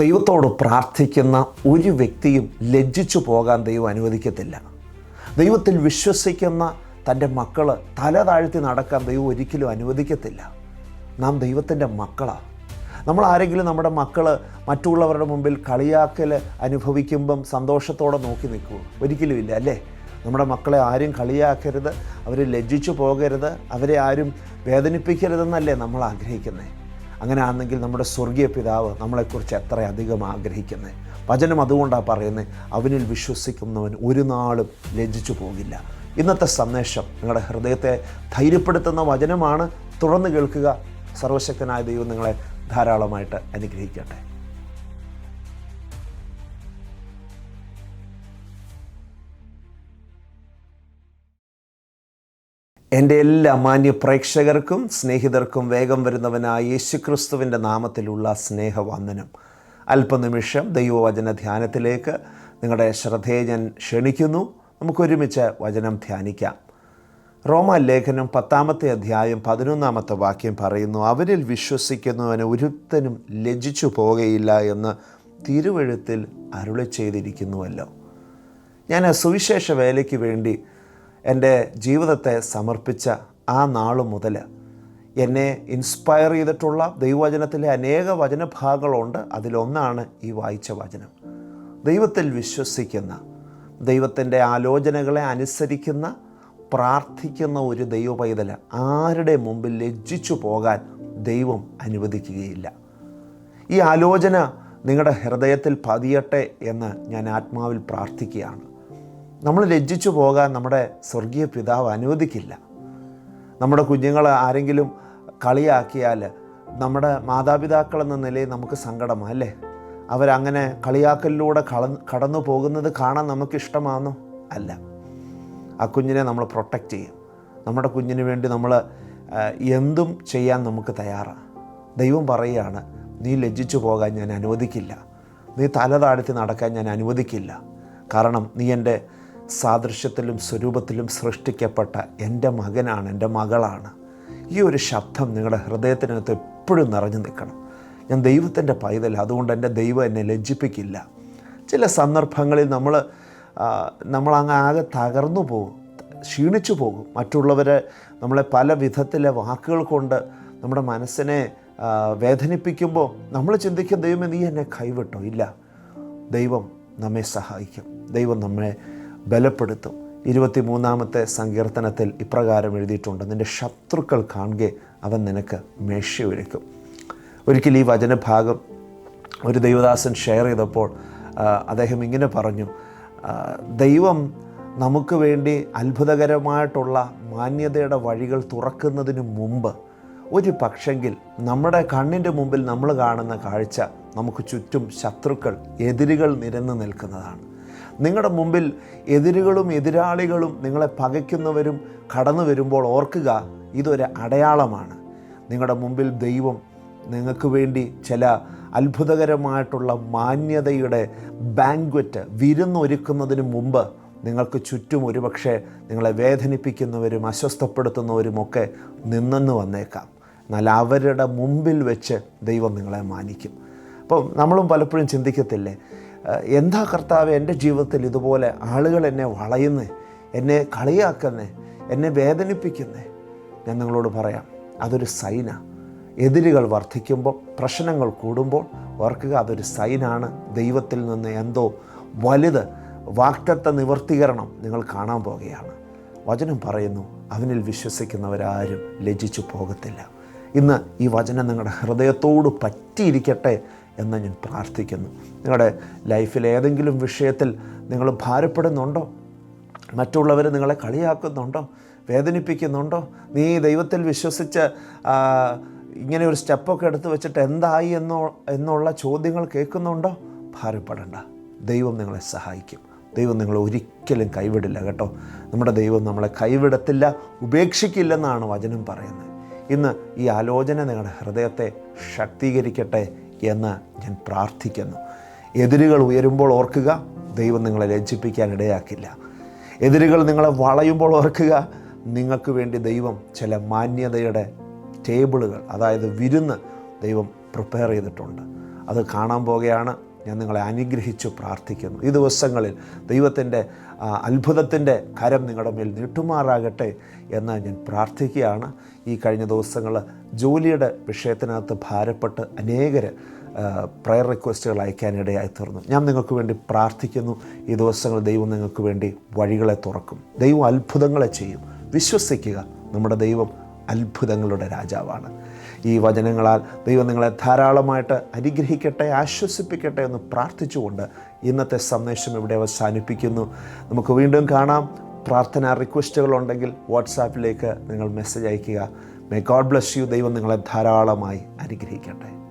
ദൈവത്തോട് പ്രാർത്ഥിക്കുന്ന ഒരു വ്യക്തിയും ലജ്ജിച്ചു പോകാൻ ദൈവം അനുവദിക്കത്തില്ല. ദൈവത്തിൽ വിശ്വസിക്കുന്ന തന്റെ മക്കൾ തല താഴ്ത്തി നടക്കാൻ ദൈവം ഒരിക്കലും അനുവദിക്കത്തില്ല. നാം ദൈവത്തിന്റെ മക്കളാണ് നമ്മൾ ആരെങ്കിലും നമ്മുടെ മക്കൾ മറ്റുള്ളവരുടെ മുമ്പിൽ കളിയാക്കൽ അനുഭവിക്കുമ്പം സന്തോഷത്തോടെ നോക്കി നിൽക്കുമോ ഒരിക്കലും ഇല്ല അല്ലേ? നമ്മുടെ മക്കളെ ആരും കളിയാക്കരുത് അവരെ ലജ്ജിച്ചു പോകരുത് അവരെ ആരും വേദനിപ്പിക്കരുതെന്നല്ലേ നമ്മൾ ആഗ്രഹിക്കുന്നത് അങ്ങനെ ആണെങ്കിൽ നമ്മുടെ സ്വർഗീയ പിതാവ് നമ്മളെക്കുറിച്ച് എത്ര അധികം ആഗ്രഹിക്കുന്നത് വചനം അതുകൊണ്ടാണ് പറയുന്നത് അവനിൽ വിശ്വസിക്കുന്നവൻ ഒരു നാളും ലജ്ജിച്ചു പോകില്ല. ഇന്നത്തെ സന്ദേശം നിങ്ങളുടെ ഹൃദയത്തെ ധൈര്യപ്പെടുത്തുന്ന വചനമാണ്. തുടർന്ന് കേൾക്കുക. സർവശക്തനായ ദൈവം നിങ്ങളെ ധാരാളമായിട്ട് അനുഗ്രഹിക്കട്ടെ. എന്റെ എല്ലാ മാന്യ പ്രേക്ഷകർക്കും സ്നേഹിതർക്കും വേഗം വരുന്നവനായ യേശുക്രിസ്തുവിന്റെ നാമത്തിലുള്ള സ്നേഹവന്ദനം. അല്പനിമിഷം ദൈവവചന ധ്യാനത്തിലേക്ക് നിങ്ങളുടെ ശ്രദ്ധയെ ഞാൻ ക്ഷണിക്കുന്നു. നമുക്കൊരുമിച്ച് വചനം ധ്യാനിക്കാം. റോമ ലേഖനം പത്താമത്തെ അധ്യായം പതിനൊന്നാമത്തെ വാക്യം പറയുന്നു അവരിൽ വിശ്വസിക്കുന്നവന് ഒരുത്തനും ലജ്ജിച്ചു പോകുകയില്ല എന്ന് തിരുവഴുത്തിൽ അരുളി ചെയ്തിരിക്കുന്നുവല്ലോ ഞാൻ സുവിശേഷ വേലയ്ക്ക് വേണ്ടി എന്റെ ജീവിതത്തെ സമർപ്പിച്ച ആ നാൾ മുതൽ എന്നെ ഇൻസ്പയർ ചെയ്തിട്ടുള്ള ദൈവവചനത്തിലെ അനേക വചനഭാഗങ്ങളുണ്ട്. അതിലൊന്നാണ് ഈ വായിച്ച വചനം. ദൈവത്തിൽ വിശ്വസിക്കുന്ന ദൈവത്തിന്റെ ആലോചനകളെ അനുസരിക്കുന്ന പ്രാർത്ഥിക്കുന്ന ഒരു ദൈവ പൈതൽ ആരുടെ മുമ്പിൽ ലജ്ജിച്ചു പോകാൻ ദൈവം അനുവദിക്കുകയില്ല. ഈ ആലോചന നിങ്ങളുടെ ഹൃദയത്തിൽ പതിയട്ടെ എന്ന് ഞാൻ ആത്മാവിൽ പ്രാർത്ഥിക്കുകയാണ്. നമ്മൾ ലജ്ജിച്ചു പോകാൻ നമ്മുടെ സ്വർഗീയ പിതാവ് അനുവദിക്കില്ല. നമ്മുടെ കുഞ്ഞുങ്ങളെ ആരെങ്കിലും കളിയാക്കിയാൽ നമ്മുടെ മാതാപിതാക്കൾ എന്ന നിലയിൽ നമുക്ക് സങ്കടമാണ് അല്ലേ? അവരങ്ങനെ കളിയാക്കലിലൂടെ കള കടന്നു പോകുന്നത് കാണാൻ നമുക്ക് ഇഷ്ടമാണോ? അല്ല. ആ കുഞ്ഞിനെ നമ്മൾ പ്രൊട്ടക്റ്റ് ചെയ്യും. നമ്മുടെ കുഞ്ഞിന് വേണ്ടി നമ്മൾ എന്തും ചെയ്യാൻ നമുക്ക് തയ്യാറാണ്. ദൈവം പറയുകയാണ് നീ ലജ്ജിച്ചു പോകാൻ ഞാൻ അനുവദിക്കില്ല. നീ തല താഴ്ത്തി നടക്കാൻ ഞാൻ അനുവദിക്കില്ല. കാരണം നീ എന്റെ സാദൃശ്യത്തിലും സ്വരൂപത്തിലും സൃഷ്ടിക്കപ്പെട്ട എന്റെ മകനാണ് എന്റെ മകളാണ്. ഈ ഒരു ശബ്ദം നിങ്ങളുടെ ഹൃദയത്തിനകത്ത് എപ്പോഴും നിറഞ്ഞു നിൽക്കണം. ഞാൻ ദൈവത്തിന്റെ പൈതൽ അതുകൊണ്ട് എന്റെ ദൈവം എന്നെ ലജ്ജിപ്പിക്കില്ല. ചില സന്ദർഭങ്ങളിൽ നമ്മൾ നമ്മളങ്ങ് ആകെ തകർന്നു പോകും ക്ഷീണിച്ചു പോകും. മറ്റുള്ളവരെ നമ്മളെ പല വിധത്തിലെ വാക്കുകൾ കൊണ്ട് നമ്മുടെ മനസ്സിനെ വേദനിപ്പിക്കുമ്പോൾ നമ്മൾ ചിന്തിക്കും ദൈവം നീ എന്നെ കൈവിട്ടോ? ഇല്ല. ദൈവം നമ്മെ സഹായിക്കും. ദൈവം നമ്മെ ബലപ്പെടുത്തും. ഇരുപത്തി മൂന്നാമത്തെ സങ്കീർത്തനത്തിൽ ഇപ്രകാരം എഴുതിയിട്ടുണ്ട് നിന്റെ ശത്രുക്കൾ കാണുകെ അവൻ നിനക്ക് മേശയൊരുക്കും ഒരിക്കൽ ഈ വചനഭാഗം ഒരു ദൈവദാസൻ ഷെയർ ചെയ്തപ്പോൾ അദ്ദേഹം ഇങ്ങനെ പറഞ്ഞു ദൈവം നമുക്ക് വേണ്ടി അത്ഭുതകരമായിട്ടുള്ള മാന്യതയുടെ വഴികൾ തുറക്കുന്നതിന് മുമ്പ് ഒരു പക്ഷെങ്കിൽ നമ്മുടെ കണ്ണിന്റെ മുമ്പിൽ നമ്മൾ കാണുന്ന കാഴ്ച നമുക്ക് ചുറ്റും ശത്രുക്കൾ എതിരുകൾ നിരന്ന് നിൽക്കുന്നതാണ്. നിങ്ങളുടെ മുമ്പിൽ എതിരുകളും എതിരാളികളും നിങ്ങളെ പകയ്ക്കുന്നവരും കടന്നു വരുമ്പോൾ ഓർക്കുക ഇതൊരു അടയാളമാണ്. നിങ്ങളുടെ മുമ്പിൽ ദൈവം നിങ്ങൾക്ക് വേണ്ടി ചില അത്ഭുതകരമായിട്ടുള്ള മാന്യതയുടെ ബാങ്ക്വറ്റ് വിരുന്നൊരുക്കുന്നതിന് മുമ്പ് നിങ്ങൾക്ക് ചുറ്റും ഒരുപക്ഷെ നിങ്ങളെ വേദനിപ്പിക്കുന്നവരും അസ്വസ്ഥപ്പെടുത്തുന്നവരും ഒക്കെ നിന്നെന്ന് വന്നേക്കാം. എന്നാൽ അവരുടെ മുമ്പിൽ വെച്ച് ദൈവം നിങ്ങളെ മാനിക്കും. അപ്പം നമ്മളും പലപ്പോഴും ചിന്തിക്കത്തില്ലേ എന്താ കർത്താവ് എന്റെ ജീവിതത്തിൽ ഇതുപോലെ ആളുകൾ എന്നെ വളയുന്നത് എന്നെ കളിയാക്കുന്നേ എന്നെ വേദനിപ്പിക്കുന്നേ? ഞാൻ നിങ്ങളോട് പറയാം അതൊരു സൈന. എതിരുകൾ വർദ്ധിക്കുമ്പോൾ പ്രശ്നങ്ങൾ കൂടുമ്പോൾ ഓർക്കുക അതൊരു സൈനാണ്. ദൈവത്തിൽ നിന്ന് എന്തോ വലുത് വാക്തത്വ നിവർത്തീകരണം നിങ്ങൾ കാണാൻ പോവുകയാണ് വചനം പറയുന്നു അവനിൽ വിശ്വസിക്കുന്നവരാരും ലജിച്ചു പോകത്തില്ല. ഇന്ന് ഈ വചനം നിങ്ങളുടെ ഹൃദയത്തോട് പറ്റിയിരിക്കട്ടെ എന്ന് ഞാൻ പ്രാർത്ഥിക്കുന്നു. നിങ്ങളുടെ ലൈഫിൽ ഏതെങ്കിലും വിഷയത്തിൽ നിങ്ങൾ ഭാരപ്പെടുന്നുണ്ടോ? മറ്റുള്ളവർ നിങ്ങളെ കളിയാക്കുന്നുണ്ടോ? വേദനിപ്പിക്കുന്നുണ്ടോ? നീ ദൈവത്തിൽ വിശ്വസിച്ച് ഇങ്ങനെ ഒരു സ്റ്റെപ്പൊക്കെ എടുത്തു വെച്ചിട്ട് എന്തായി എന്നോ എന്നുള്ള ചോദ്യങ്ങൾ കേൾക്കുന്നുണ്ടോ? ഭാരപ്പെടേണ്ട. ദൈവം നിങ്ങളെ സഹായിക്കും. ദൈവം നിങ്ങളെ ഒരിക്കലും കൈവിടില്ല കേട്ടോ. നമ്മുടെ ദൈവം നമ്മളെ കൈവിടത്തില്ല ഉപേക്ഷിക്കില്ലെന്നാണ് വചനം പറയുന്നത്. ഇന്ന് ഈ ആലോചന നിങ്ങളുടെ ഹൃദയത്തെ ശക്തീകരിക്കട്ടെ എന്ന് ഞാൻ പ്രാർത്ഥിക്കുന്നു. എതിരുകൾ ഉയരുമ്പോൾ ഓർക്കുക ദൈവം നിങ്ങളെ ലജ്ജിപ്പിക്കാൻ ഇടയാക്കില്ല. എതിരുകൾ നിങ്ങളെ വളയുമ്പോൾ ഓർക്കുക നിങ്ങൾക്ക് വേണ്ടി ദൈവം ചില മാന്യതയുടെ ടേബിളുകൾ അതായത് വിരുന്ന് ദൈവം പ്രിപ്പയർ ചെയ്തിട്ടുണ്ട്. അത് കാണാൻ പോകുകയാണ് ഞാൻ നിങ്ങളെ അനുഗ്രഹിച്ചു പ്രാർത്ഥിക്കുന്നു. ഈ ദിവസങ്ങളിൽ ദൈവത്തിന്റെ അത്ഭുതത്തിന്റെ കരം നിങ്ങളുടെ മേൽ നീട്ടുമാറാകട്ടെ എന്ന് ഞാൻ പ്രാർത്ഥിക്കുകയാണ്. ഈ കഴിഞ്ഞ ദിവസങ്ങൾ ജോലിയുടെ വിഷയത്തിനകത്ത് ഭാരപ്പെട്ട് അനേകർ പ്രയർ റിക്വസ്റ്റുകൾ അയക്കാനിടയായി തീർന്നു. ഞാൻ നിങ്ങൾക്ക് വേണ്ടി പ്രാർത്ഥിക്കുന്നു. ഈ ദിവസങ്ങൾ ദൈവം നിങ്ങൾക്ക് വേണ്ടി വഴികളെ തുറക്കും. ദൈവം അത്ഭുതങ്ങളെ ചെയ്യും. വിശ്വസിക്കുക. നമ്മുടെ ദൈവം അത്ഭുതങ്ങളുടെ രാജാവാണ്. ഈ വചനങ്ങളാൽ ദൈവം നിങ്ങളെ ധാരാളമായിട്ട് അനുഗ്രഹിക്കട്ടെ ആശ്വസിപ്പിക്കട്ടെ എന്ന് പ്രാർത്ഥിച്ചുകൊണ്ട് ഇന്നത്തെ സന്ദേശം ഇവിടെ അവസാനിപ്പിക്കുന്നു. നമുക്ക് വീണ്ടും കാണാം. പ്രാർത്ഥനാ റിക്വസ്റ്റുകളുണ്ടെങ്കിൽ വാട്സാപ്പിലേക്ക് നിങ്ങൾ മെസ്സേജ് അയയ്ക്കുക. മേ ഗോഡ് ബ്ലസ് യു ദൈവം നിങ്ങളെ ധാരാളമായി അനുഗ്രഹിക്കട്ടെ.